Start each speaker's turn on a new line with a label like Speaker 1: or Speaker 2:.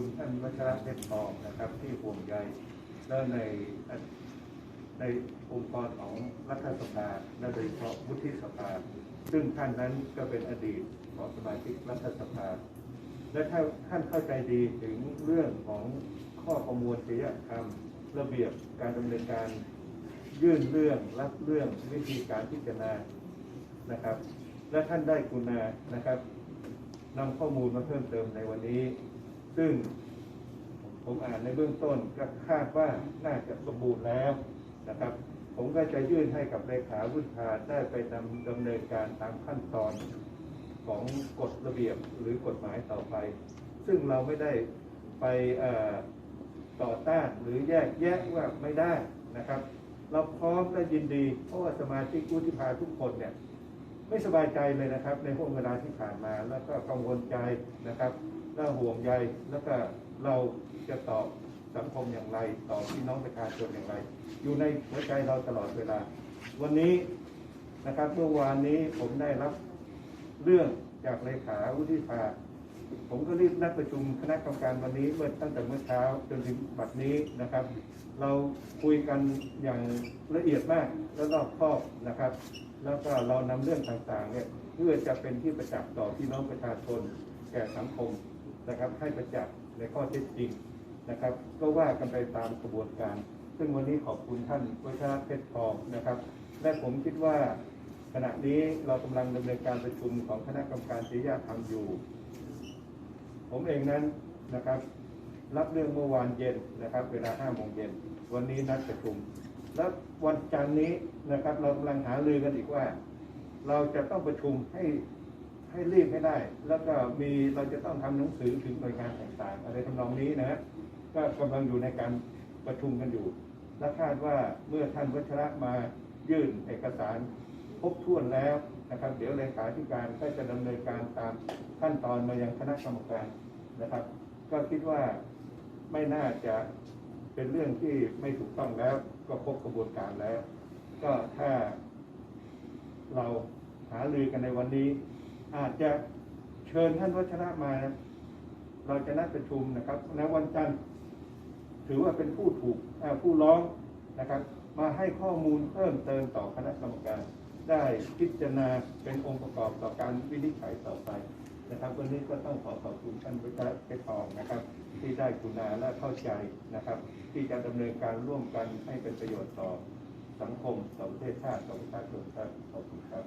Speaker 1: คุณท่านวัชระเพชรทองนะครับ ที่ห่วงใยและในในองค์กรของรัฐสภาและโดยเฉพาะวุฒิสภา ซึ่งท่านนั้นก็เป็นอดีตของสมาชิกรัฐสภา และถ้าท่านเข้าใจดีถึงเรื่องของข้อประมวลจริยธรรม ระเบียบการดำเนินการยื่นเรื่องรับเรื่องวิธีการพิจารณานะครับ และท่านได้กุณานะครับนำข้อมูลมาเพิ่มเติมในวันนี้ ซึ่งผมอ่านในเบื้องต้นก็คาดว่าน่าจะสมบูรณ์แล้วนะครับ ผมก็จะยื่นให้กับเลขาวุฒิภาได้ไปนำดำเนินการตามขั้นตอนของกฎระเบียบหรือกฎหมายต่อไป ซึ่งเราไม่ได้ไปต่อต้านหรือแยกแยะว่าไม่ได้นะครับ เราพร้อมและยินดีเพราะว่าสมาชิกวุฒิภาทุกคนเนี่ย ไม่สบายใจเลยนะครับ ในห่วงเวลาที่ผ่านมา แล้วก็กังวลใจนะครับแล้วห่วงใยแล้วก็เราจะตอบสังคมอย่างไรตอบพี่น้องประชาชนอย่างไร อยู่ในหัวใจเราตลอดเวลา วันนี้นะครับเมื่อวานนี้ผมได้รับเรื่องจากเลขาวุฒิภา ผมก็รีบนัดประชุมคณะกรรมการวันนี้เมื่อตั้งแต่เมื่อเช้าจนถึงบัดนี้นะครับ เราคุยกันอย่างละเอียดมากและรอบคอบนะครับ แล้วก็เรานำเรื่องต่างๆเนี่ยเพื่อจะเป็นที่ประจักษ์ต่อพี่น้องประชาชนแก่สังคมนะครับให้ประจักษ์ในข้อเท็จจริงนะครับ ก็ว่ากันไปตามกระบวนการ ซึ่งวันนี้ขอบคุณท่านวัชระเพชรทองนะครับ และผมคิดว่าขณะนี้เรากำลังดำเนินการประชุมของคณะกรรมการจริยธรรมอยู่ ผมเองนั้นนะครับ รับเรื่องเมื่อวานเย็นนะครับ เวลา5โมงเย็นวันนี้นัดประชุม แล้ววันจันทร์นี้นะครับ เรากำลังหารือกันอีกว่า เราจะต้องประชุมให้ให้รีบให้ได้ แล้วก็มีเราจะต้องทำหนังสือถึงหน่วยงานต่างๆ อะไรทำนองนี้นะฮะก็กำลังอยู่ในการประชุมกันอยู่ และคาดว่าเมื่อท่านวัชระมายื่นเอกสาร ครบถ้วนแล้วนะครับ เดี๋ยวเลขาธิการก็จะดำเนินการตามขั้นตอนมายังคณะกรรมการนะครับ ก็คิดว่าไม่น่าจะเป็นเรื่องที่ไม่ถูกต้องแล้ว ก็ครบกระบวนการแล้ว ก็ถ้าเราหารือกันในวันนี้ อาจจะเชิญท่านวัชระมานะเราจะนัดประชุมนะครับในวันจันทร์ถือว่าเป็นผู้ถูกผู้ร้องนะครับ มาให้ข้อมูลเพิ่มเติมต่อคณะกรรมการ ได้พิจารณาเป็นองค์ประกอบต่อการวินิจฉัยต่อไปนะครับ วันนี้ก็ต้องขอขอบคุณท่านวิจารณ์เพชรทองนะครับ ที่ได้กุณาและเข้าใจนะครับ ที่จะดำเนินการร่วมกันให้เป็นประโยชน์ต่อสังคมต่อประเทศชาติต่อประชาชนครับขอบคุณครับ